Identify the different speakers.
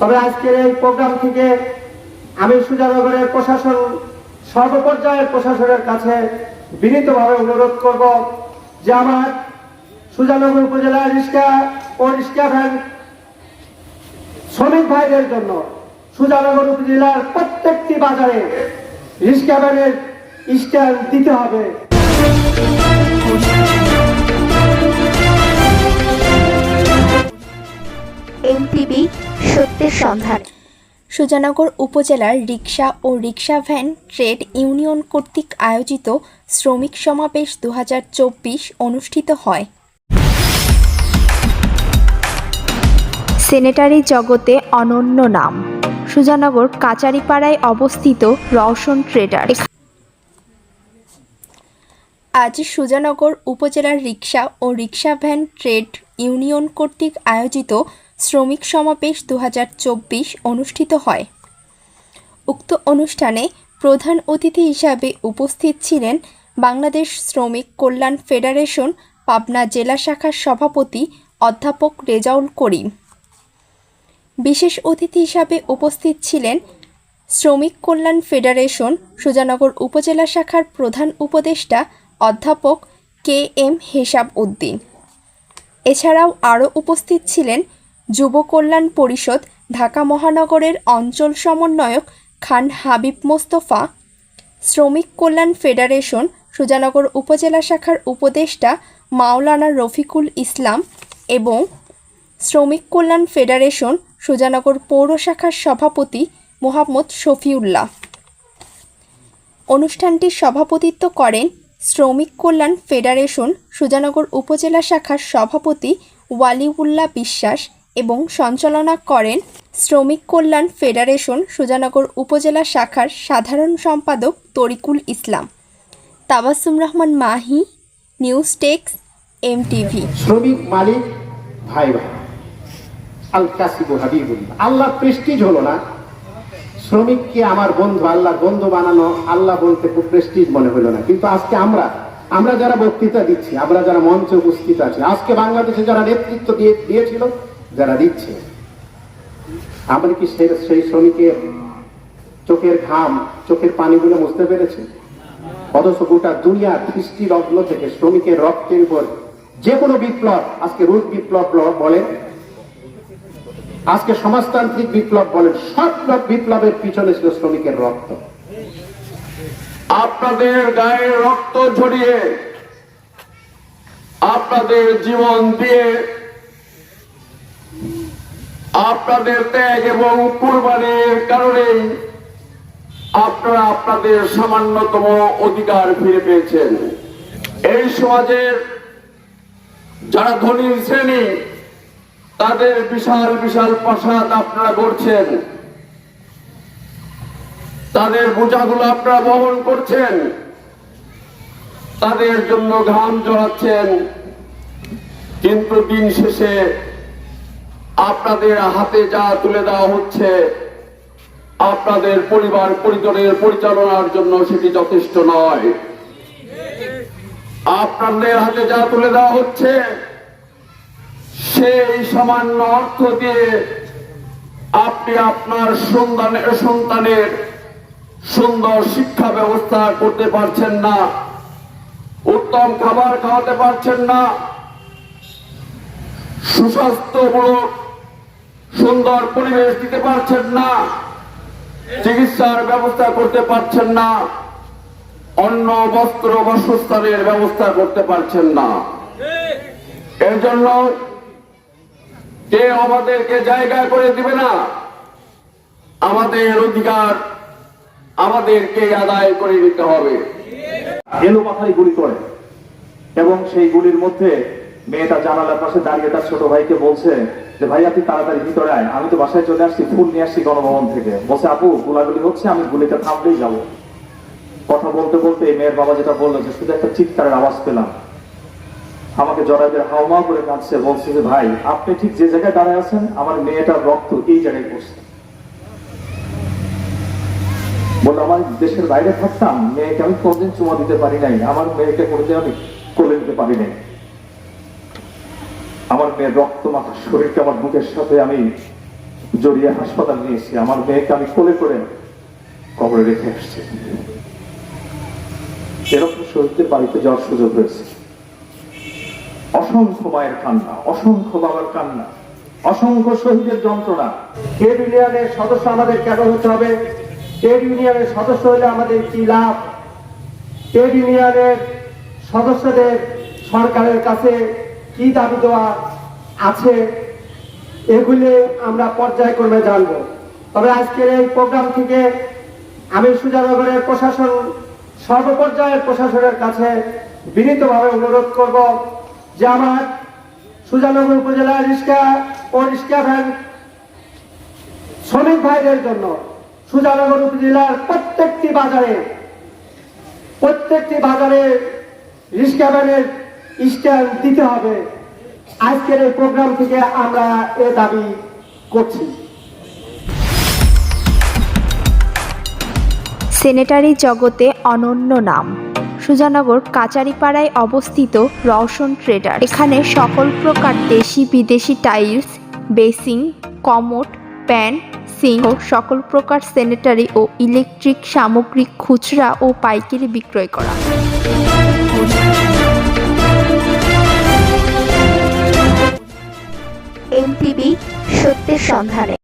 Speaker 1: তবে আজকের এই প্রোগ্রাম থেকে আমি সুজানগরের প্রশাসন, সর্বপর্যায়ের প্রশাসনের কাছে বিনীতভাবে অনুরোধ করব যে আমার সুজানগর উপজেলার রিক্সা ও রিক্সা ভ্যান শ্রমিক ভাইদের জন্য সুজানগর উপজেলার প্রত্যেকটি বাজারে রিক্সা ভ্যানের স্ট্যান্ড দিতে হবে।
Speaker 2: সত্যের সন্ধান।
Speaker 3: সুজানগর উপজেলার রিক্সা ও রিক্সা ভ্যান ট্রেড ইউনিয়ন কর্তৃক আয়োজিত শ্রমিক সমাবেশ দু অনুষ্ঠিত হয়।
Speaker 2: সেনেটারি জগতে অনন্য নাম। সুজানগর কাচারিপাড়ায় অবস্থিত রওশন ট্রেডার
Speaker 3: আজ সুজানগর উপজেলার রিক্সা ও রিক্সা ভ্যান ট্রেড ইউনিয়ন কর্তৃক আয়োজিত শ্রমিক সমাবেশ দু হাজার চব্বিশ অনুষ্ঠিত হয়। উক্ত অনুষ্ঠানে প্রধান অতিথি হিসাবে উপস্থিত ছিলেন বাংলাদেশ শ্রমিক কল্যাণ ফেডারেশন পাবনা জেলা শাখার সভাপতি অধ্যাপক রেজাউল করিম। বিশেষ অতিথি হিসাবে উপস্থিত ছিলেন শ্রমিক কল্যাণ ফেডারেশন সুজানগর উপজেলা শাখার প্রধান উপদেষ্টা অধ্যাপক কে এম হেসাব উদ্দিন এছাড়াও আরও উপস্থিত ছিলেন যুব কল্যাণ পরিষদ, ঢাকা মহানগরের অঞ্চল সমন্বয়ক খান হাবিব মোস্তফা, শ্রমিক কল্যাণ ফেডারেশন, সুজানগর উপজেলা শাখার উপদেষ্টা মাওলানা রফিকুল ইসলাম এবং শ্রমিক কল্যাণ ফেডারেশন, সুজানগর পৌর শাখার সভাপতি মোহাম্মদ শফিউল্লাহ। অনুষ্ঠানটির সভাপতিত্ব করেন শ্রমিক কল্যাণ ফেডারেশন, সুজানগর উপজেলা শাখার সভাপতি ওয়ালিউল্লাহ বিশ্বাস এবং সঞ্চালনা করেন শ্রমিক কল্যাণ ফেডারেশন সুজানগর উপজেলা শাখার সাধারণ সম্পাদক তরিকুল ইসলাম। তাবাসুম রহমান মাহি, নিউজ টেক্স এমটিভি।
Speaker 1: শ্রমিক মালিক ভাই ভাই। আল্লাহ প্রেস্টিজ হলো না। শ্রমিককে আমার বন্ধু? আল্লাহ বন্ধু বানানো আল্লাহ বলতে খুব প্রেস্টিজ মনে হলো না। কিন্তু আজকে আমরা আমরা যারা বক্তৃতা দিচ্ছি, আমরা যারা মঞ্চে উপস্থিত আছি, আজকে বাংলাদেশে যারা নেতৃত্ব দিয়ে, দিয়েছিল যারা দিচ্ছে আমরা কি সেই শ্রমিকের চোখের ঘাম, চোখের পানিগুলো বুঝতে পেরেছি? অথচ গোটা দুনিয়া দৃষ্টি লগ্ন থেকে শ্রমিকের রক্তের উপর যে কোনো বিপ্লব, আজকে রুট বিপ্লব বলেন, আজকে সমাজতান্ত্রিক বিপ্লব বলেন, সব বিপ্লবের পিছনে ছিল শ্রমিকের রক্ত।
Speaker 4: আপনাদের গায়ে রক্ত ঝরিয়ে, আপনাদের জীবন দিয়ে আপনাদের ত্যাগ এবং কুরবানির কারণে আপনারা আপনাদের সামান্যতম অধিকার ফিরে পেয়েছেন। এই সমাজের যারা ধনী শ্রেণি, তাদের বিশাল বিশাল প্রাসাদ আপনারা করছেন তাদের বোঝাগুলো আপনারা বহন করছেন। তাদের জন্য ঘাম জড়াচ্ছেন। কিন্তু দিন শেষে আপনাদের হাতে যা তুলে দেওয়া হচ্ছে, আপনাদের পরিবার পরিজনের পরিচালনার জন্য সেটি যথেষ্ট নয়। আপনাদের হাতে যা তুলে দেওয়া হচ্ছে, সেই সামান্য অর্থ দিয়ে আপনি আপনার সন্তানের সন্তানের সুন্দর শিক্ষা ব্যবস্থা করতে পারছেন না, উত্তম খাবার খাওয়াতে পারছেন না, সুস্বাস্থ্যমূলক সুন্দর পরিবেশ দিতে পারছেন না। চিকিৎসার ব্যবস্থা করতে পারছেন না। অন্ন, বস্ত্র, বাসস্থানের ব্যবস্থা করতে পারছেন না। এর জন্য কে আমাদেরকে জায়গা করে দিবে না, আমাদের অধিকার আমাদেরকে আদায় করে নিতে হবে।
Speaker 5: এলো মাথায় গুলি করে এবং সেই গুলির মধ্যে মেয়েটা জানালার পাশে দাঁড়িয়ে তার ছোট ভাইকে বলছে যে, ভাই, আপনি তাড়াতাড়ি ভিতরে আয় আমি তো বাসায় চলে আসছি, ফুল নিয়ে আসছি গণভবন থেকে। বসে আপু, গোলাগুলি হচ্ছে, আমি গুলিটা থামলেই যাব। কথা বলতে বলতে এই মেয়ের বাবা যেটা বলল যে, শুধু একটা চিৎকারের আওয়াজ পেলাম। আমাকে জড়াইদের হাওমা করে কাঁদছে, বলছে যে, ভাই, আপনি ঠিক যে জায়গায় দাঁড়ায় আছেন, আমার মেয়েটার রক্ত এই জায়গায় পড়ছে। বলল, আমার দেশের বাইরে থাকতাম, মেয়েকে আমি কোনদিন চুমা দিতে পারি নাই। আমার মেয়েকে কোনদিন আমি কোলে নিতে পারি নাই। আমার মেয়ের রক্ত মাখা শরীরকে আমার বুকের সাথে আমি জড়িয়ে হাসপাতাল নিয়েছি। আমার মেয়েকে আমি কোলে করে কবরে রেখে আসছি। এরকম শহীদদের বাড়িতে যাওয়ার সুযোগ হয়েছে অসংখ্য মায়ের কান্না, অসংখ্য বাবার কান্না, অসংখ্য শহীদের যন্ত্রণা।
Speaker 1: ট্রেড ইউনিয়নের সদস্য আমাদের কেন হতে হবে? ট্রেড ইউনিয়নের সদস্য হলে আমাদের কি লাভ? ট্রেড ইউনিয়নের সদস্যদের সরকারের কাছে কি দাবি দেওয়া আছে এগুলি আমরা পর্যায়ক্রমে জানব। তবে আজকের এই প্রোগ্রাম থেকে আমি সুজানগরের প্রশাসন, সর্বপর্যায়ের প্রশাসনের কাছে বিনীতভাবে অনুরোধ করব যে আমার সুজানগর উপজেলার রিক্সা ও রিক্সা ভ্যান শ্রমিক ভাইদের জন্য সুজানগর উপজেলার প্রত্যেকটি বাজারে প্রত্যেকটি বাজারে রিক্সা ভ্যানের স্ট্যান্ড দিতে হবে। আজকের এই প্রোগ্রাম থেকে আমরা এ দাবি করছি।
Speaker 2: সেনেটারি জগতে অনন্য নাম। সুজানগর কাচারিপাড়ায় অবস্থিত রওশন ট্রেডার। এখানে সকল প্রকার দেশি বিদেশি tiles basin commode pan sink ও সকল প্রকার সেনেটারি ও ইলেকট্রিক সামগ্রী, খুচরা ও পাইকারি বিক্রয় করা।
Speaker 6: এমটিভি সত্যের সন্ধানে।